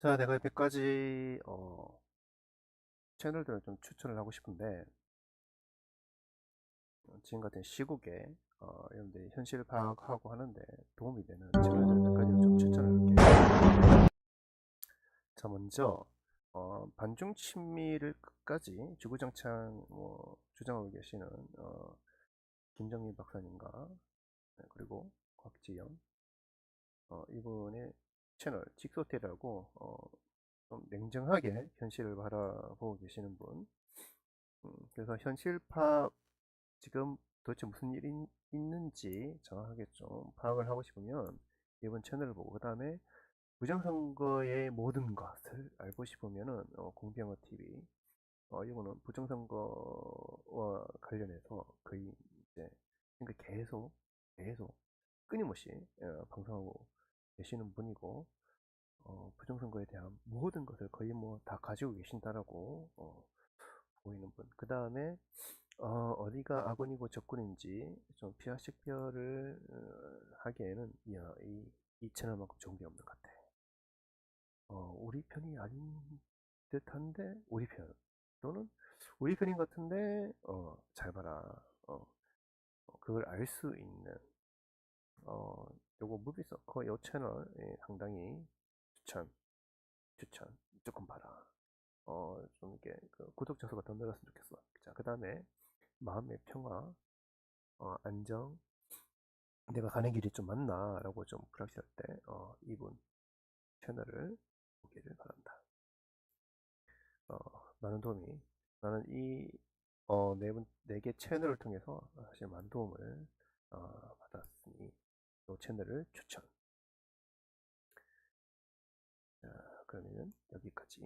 자, 내가 몇 가지 어, 채널들을 좀 추천을 하고 싶은데 어, 지금 같은 시국에 어, 여러분들이 현실 파악하고 하는데 도움이 되는 채널들 몇 가지를 좀 추천을 할게요. 자, 먼저 어, 반중 친미를 끝까지 주구장창 뭐, 주장하고 계시는 어, 김정민 박사님과 네, 그리고 곽지연 어, 이분의 채널 직소테라고 어, 좀 냉정하게 현실을 바라보고 계시는 분. 음, 그래서 현실파 지금 도대체 무슨 일이 있는지 정확하게 좀 파악을 하고 싶으면 이번 채널을 보고 그 다음에 부정선거의 모든 것을 알고 싶으면은 어, 공병호 TV 어, 이거는 부정선거와 관련해서 거의 이제 그러니까 계속 계속 끊임없이 어, 방송하고 계시는 분이고 어, 부정선거에 대한 모든 것을 거의 뭐 다 가지고 계신다라고 어, 보이는 분. 그 다음에 어, 디가 아군이고 적군인지 좀 피하식별을 어, 하기에는 야, 이, 이 채널만큼 좋은 게 없는 것 같아. 어, 우리 편이 아닌 듯한데 우리 편 또는 우리 편인 것 같은데 어, 잘 봐라. 어, 어, 그걸 알 수 있는 어, 요거 무비서커 요 채널 예, 상당히 추천 추천. 무조건 봐라. 어 좀 이렇게 그 구독자 수가 더 늘었으면 좋겠어. 자그 다음에 마음의 평화 어, 안정 내가 가는 길이 좀 맞나? 라고 좀 불확실할 때 어, 이분 채널을 보기를 바란다. 어, 많은 도움이 나는 이 어, 네, 분, 네개 채널을 통해서 사실 많은 도움을 어, 이 채널을 추천. 자, 그러면 여기까지